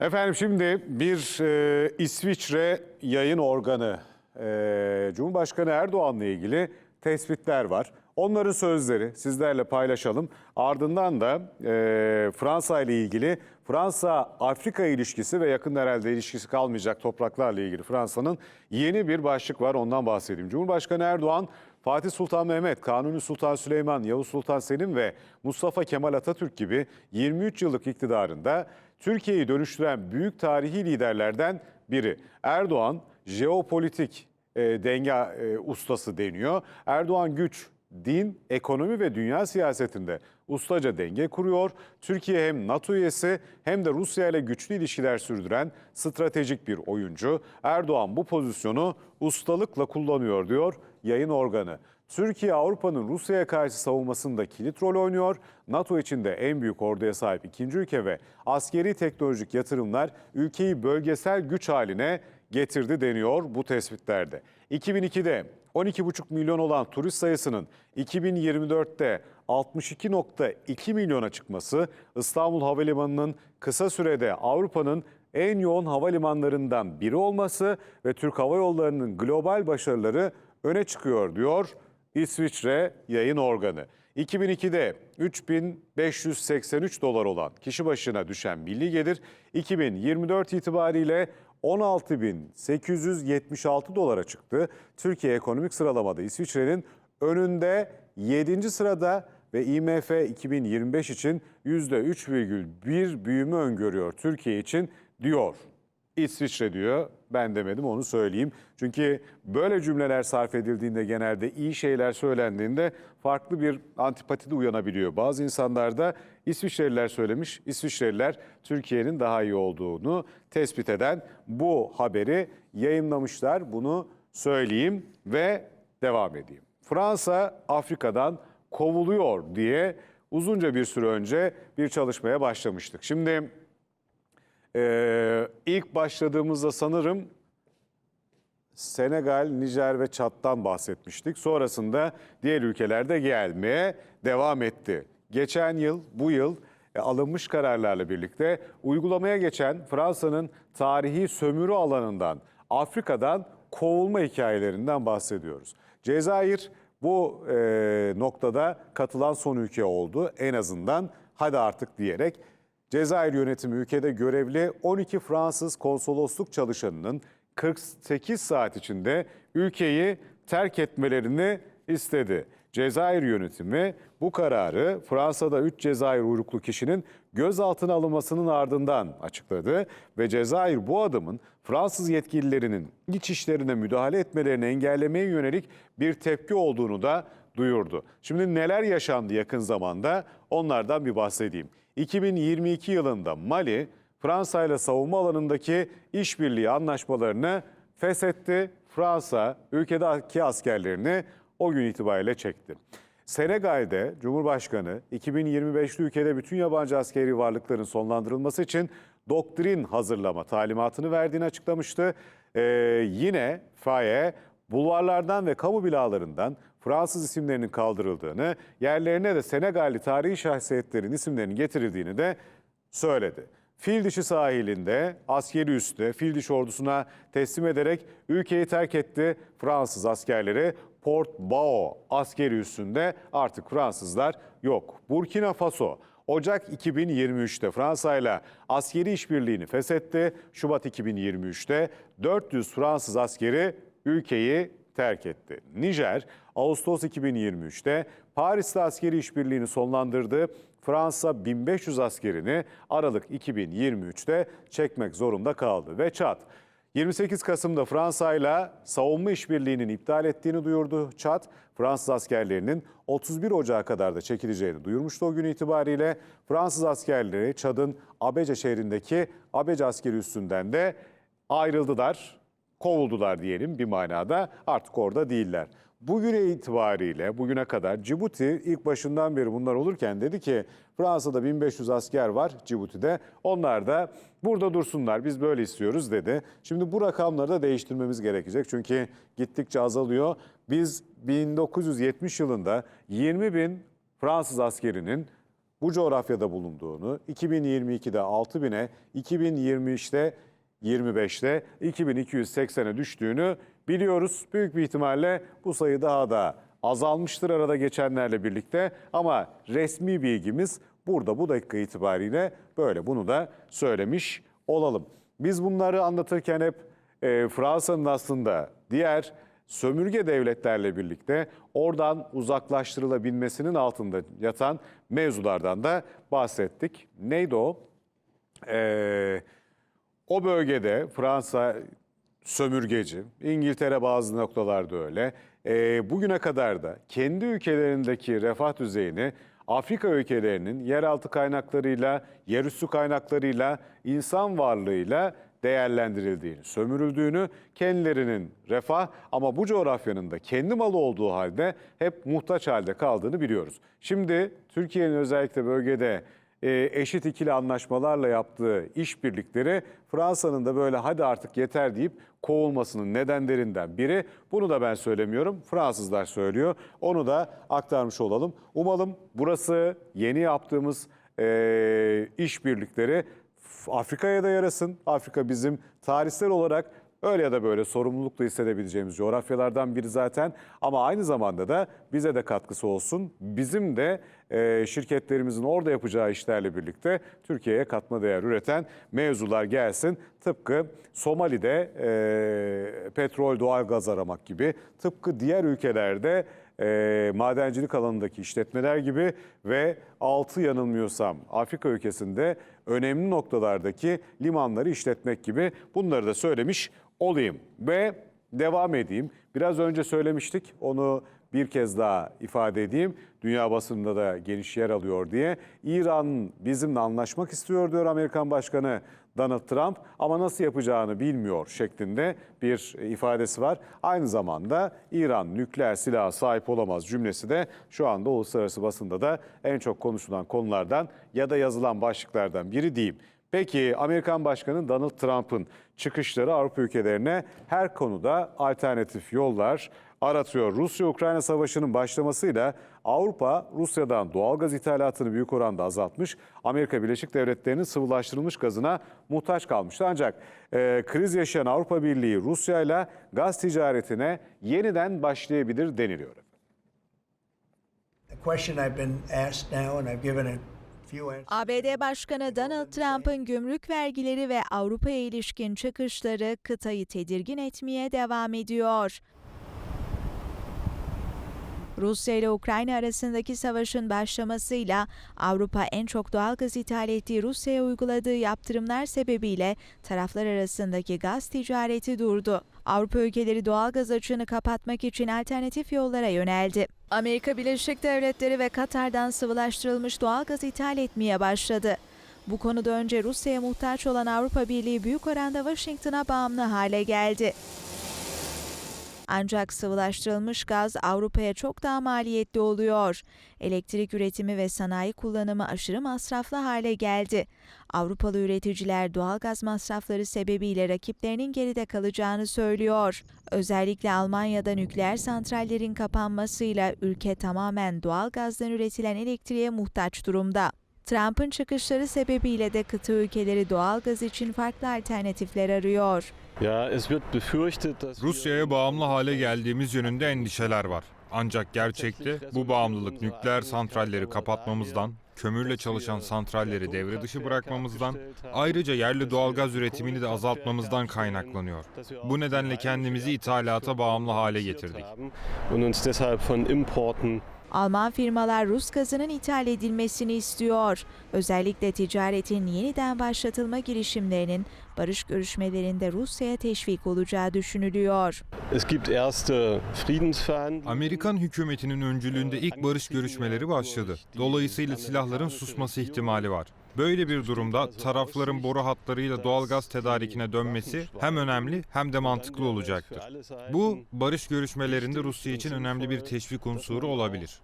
Efendim şimdi bir e, İsviçre yayın organı e, Cumhurbaşkanı Erdoğan'la ilgili tespitler var. Onların sözleri sizlerle paylaşalım. Ardından da e, Fransa ile ilgili Fransa-Afrika ilişkisi ve yakın herhalde ilişkisi kalmayacak topraklarla ilgili Fransa'nın yeni bir başlık var ondan bahsedeyim. Cumhurbaşkanı Erdoğan Fatih Sultan Mehmet, Kanuni Sultan Süleyman, Yavuz Sultan Selim ve Mustafa Kemal Atatürk gibi 23 yıllık iktidarında Türkiye'yi dönüştüren büyük tarihi liderlerden biri. Erdoğan jeopolitik e, denge e, ustası deniyor. Erdoğan güç, din, ekonomi ve dünya siyasetinde ustaca denge kuruyor. Türkiye hem NATO üyesi hem de Rusya ile güçlü ilişkiler sürdüren stratejik bir oyuncu. Erdoğan bu pozisyonu ustalıkla kullanıyor diyor yayın organı. Türkiye Avrupa'nın Rusya'ya karşı savunmasında kilit rol oynuyor. NATO içinde en büyük orduya sahip ikinci ülke ve askeri teknolojik yatırımlar ülkeyi bölgesel güç haline getirdi deniyor bu tespitlerde. 2002'de 12,5 milyon olan turist sayısının 2024'te 62.2 milyona çıkması İstanbul Havalimanı'nın kısa sürede Avrupa'nın en yoğun havalimanlarından biri olması ve Türk Hava Yolları'nın global başarıları öne çıkıyor diyor İsviçre yayın organı. 2002'de 3583 dolar olan kişi başına düşen milli gelir 2024 itibariyle 16.876 dolara çıktı. Türkiye ekonomik sıralamada İsviçre'nin önünde 7. sırada ve IMF 2025 için %3,1 büyüme öngörüyor Türkiye için diyor. İsviçre diyor. Ben demedim onu söyleyeyim. Çünkü böyle cümleler sarf edildiğinde genelde iyi şeyler söylendiğinde farklı bir antipati de uyanabiliyor. Bazı insanlarda İsviçreliler söylemiş. İsviçreliler Türkiye'nin daha iyi olduğunu tespit eden bu haberi yayınlamışlar. Bunu söyleyeyim ve devam edeyim. Fransa Afrika'dan kovuluyor diye uzunca bir süre önce bir çalışmaya başlamıştık. Şimdi ee, ilk başladığımızda sanırım Senegal, Nijer ve Çat'tan bahsetmiştik. Sonrasında diğer ülkelerde gelmeye devam etti. Geçen yıl, bu yıl e, alınmış kararlarla birlikte uygulamaya geçen Fransa'nın tarihi sömürü alanından, Afrika'dan kovulma hikayelerinden bahsediyoruz. Cezayir bu e, noktada katılan son ülke oldu en azından hadi artık diyerek. Cezayir yönetimi ülkede görevli 12 Fransız konsolosluk çalışanının 48 saat içinde ülkeyi terk etmelerini istedi. Cezayir yönetimi bu kararı Fransa'da 3 Cezayir uyruklu kişinin gözaltına alınmasının ardından açıkladı ve Cezayir bu adımın Fransız yetkililerinin iç işlerine müdahale etmelerini engellemeye yönelik bir tepki olduğunu da duyurdu. Şimdi neler yaşandı yakın zamanda onlardan bir bahsedeyim. 2022 yılında Mali, Fransa ile savunma alanındaki işbirliği anlaşmalarını feshetti. Fransa ülkedeki askerlerini o gün itibariyle çekti. Senegal'de Cumhurbaşkanı 2025'li ülkede bütün yabancı askeri varlıkların sonlandırılması için doktrin hazırlama talimatını verdiğini açıklamıştı. Ee, yine Faye bulvarlardan ve kamu binalarından Fransız isimlerinin kaldırıldığını, yerlerine de Senegalli tarihi şahsiyetlerin isimlerinin getirildiğini de söyledi. Fil dişi sahilinde askeri üste fil dişi ordusuna teslim ederek ülkeyi terk etti Fransız askerleri. Port Bao askeri üssünde artık Fransızlar yok. Burkina Faso Ocak 2023'te Fransa ile askeri işbirliğini feshetti. Şubat 2023'te 400 Fransız askeri ülkeyi terk etti. Nijer, Ağustos 2023'te Paris'te askeri işbirliğini sonlandırdı. Fransa 1500 askerini Aralık 2023'te çekmek zorunda kaldı. Ve Çat, 28 Kasım'da Fransa ile savunma işbirliğinin iptal ettiğini duyurdu. Çat, Fransız askerlerinin 31 Ocağı kadar da çekileceğini duyurmuştu o gün itibariyle. Fransız askerleri Çad'ın Abece şehrindeki Abece askeri üssünden de ayrıldılar kovuldular diyelim bir manada artık orada değiller. Bugüne itibariyle bugüne kadar Cibuti ilk başından beri bunlar olurken dedi ki Fransa'da 1500 asker var Cibuti'de. Onlar da burada dursunlar biz böyle istiyoruz dedi. Şimdi bu rakamları da değiştirmemiz gerekecek çünkü gittikçe azalıyor. Biz 1970 yılında 20 bin Fransız askerinin bu coğrafyada bulunduğunu, 2022'de 6000'e, 2023'te 25'te 2280'e düştüğünü biliyoruz. Büyük bir ihtimalle bu sayı daha da azalmıştır arada geçenlerle birlikte ama resmi bilgimiz burada bu dakika itibariyle böyle bunu da söylemiş olalım. Biz bunları anlatırken hep e, Fransa'nın aslında diğer sömürge devletlerle birlikte oradan uzaklaştırılabilmesinin altında yatan mevzulardan da bahsettik. Neydi o? Ee, o bölgede Fransa sömürgeci, İngiltere bazı noktalarda öyle. Ee, bugüne kadar da kendi ülkelerindeki refah düzeyini Afrika ülkelerinin yeraltı kaynaklarıyla, yerüstü kaynaklarıyla, insan varlığıyla değerlendirildiğini, sömürüldüğünü, kendilerinin refah ama bu coğrafyanın da kendi malı olduğu halde hep muhtaç halde kaldığını biliyoruz. Şimdi Türkiye'nin özellikle bölgede e, eşit ikili anlaşmalarla yaptığı işbirlikleri Fransa'nın da böyle hadi artık yeter deyip kovulmasının nedenlerinden biri. Bunu da ben söylemiyorum. Fransızlar söylüyor. Onu da aktarmış olalım. Umalım burası yeni yaptığımız e, işbirlikleri Afrika'ya da yarasın. Afrika bizim tarihsel olarak öyle ya da böyle sorumlulukla hissedebileceğimiz coğrafyalardan biri zaten. Ama aynı zamanda da bize de katkısı olsun. Bizim de e, şirketlerimizin orada yapacağı işlerle birlikte Türkiye'ye katma değer üreten mevzular gelsin. Tıpkı Somali'de e, petrol, doğalgaz aramak gibi, tıpkı diğer ülkelerde e, madencilik alanındaki işletmeler gibi ve altı yanılmıyorsam Afrika ülkesinde önemli noktalardaki limanları işletmek gibi bunları da söylemiş olayım. Ve devam edeyim. Biraz önce söylemiştik onu bir kez daha ifade edeyim. Dünya basınında da geniş yer alıyor diye. İran bizimle anlaşmak istiyor diyor Amerikan Başkanı Donald Trump ama nasıl yapacağını bilmiyor şeklinde bir ifadesi var. Aynı zamanda İran nükleer silaha sahip olamaz cümlesi de şu anda uluslararası basında da en çok konuşulan konulardan ya da yazılan başlıklardan biri diyeyim. Peki Amerikan Başkanı Donald Trump'ın çıkışları Avrupa ülkelerine her konuda alternatif yollar aratıyor. Rusya-Ukrayna savaşının başlamasıyla Avrupa Rusya'dan doğalgaz ithalatını büyük oranda azaltmış. Amerika Birleşik Devletleri'nin sıvılaştırılmış gazına muhtaç kalmıştı. Ancak e, kriz yaşayan Avrupa Birliği Rusya ile gaz ticaretine yeniden başlayabilir deniliyor. The question I've been asked now, and I've given a. ABD Başkanı Donald Trump'ın gümrük vergileri ve Avrupa'ya ilişkin çıkışları kıtayı tedirgin etmeye devam ediyor. Rusya ile Ukrayna arasındaki savaşın başlamasıyla Avrupa en çok doğal gaz ithal ettiği Rusya'ya uyguladığı yaptırımlar sebebiyle taraflar arasındaki gaz ticareti durdu. Avrupa ülkeleri doğal gaz açığını kapatmak için alternatif yollara yöneldi. Amerika Birleşik Devletleri ve Katar'dan sıvılaştırılmış doğal gaz ithal etmeye başladı. Bu konuda önce Rusya'ya muhtaç olan Avrupa Birliği büyük oranda Washington'a bağımlı hale geldi. Ancak sıvılaştırılmış gaz Avrupa'ya çok daha maliyetli oluyor. Elektrik üretimi ve sanayi kullanımı aşırı masraflı hale geldi. Avrupalı üreticiler doğal gaz masrafları sebebiyle rakiplerinin geride kalacağını söylüyor. Özellikle Almanya'da nükleer santrallerin kapanmasıyla ülke tamamen doğal gazdan üretilen elektriğe muhtaç durumda. Trump'ın çıkışları sebebiyle de kıta ülkeleri doğal gaz için farklı alternatifler arıyor. Ja, es wird befürchtet, dass wir- Rusya'ya bağımlı hale geldiğimiz yönünde endişeler var. Ancak gerçekte bu bağımlılık nükleer santralleri kapatmamızdan, kömürle çalışan santralleri devre dışı bırakmamızdan, ayrıca yerli doğalgaz üretimini de azaltmamızdan kaynaklanıyor. Bu nedenle kendimizi ithalata bağımlı hale getirdik. Alman firmalar Rus gazının ithal edilmesini istiyor. Özellikle ticaretin yeniden başlatılma girişimlerinin barış görüşmelerinde Rusya'ya teşvik olacağı düşünülüyor. Amerikan hükümetinin öncülüğünde ilk barış görüşmeleri başladı. Dolayısıyla silahların susması ihtimali var. Böyle bir durumda tarafların boru hatlarıyla doğalgaz tedarikine dönmesi hem önemli hem de mantıklı olacaktır. Bu barış görüşmelerinde Rusya için önemli bir teşvik unsuru olabilir.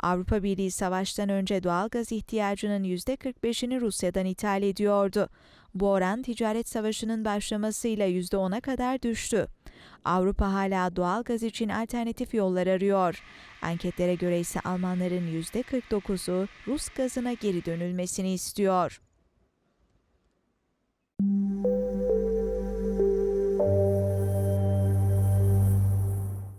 Avrupa Birliği savaştan önce doğal gaz ihtiyacının %45'ini Rusya'dan ithal ediyordu. Bu oran ticaret savaşının başlamasıyla %10'a kadar düştü. Avrupa hala doğal gaz için alternatif yollar arıyor. Anketlere göre ise Almanların %49'u Rus gazına geri dönülmesini istiyor.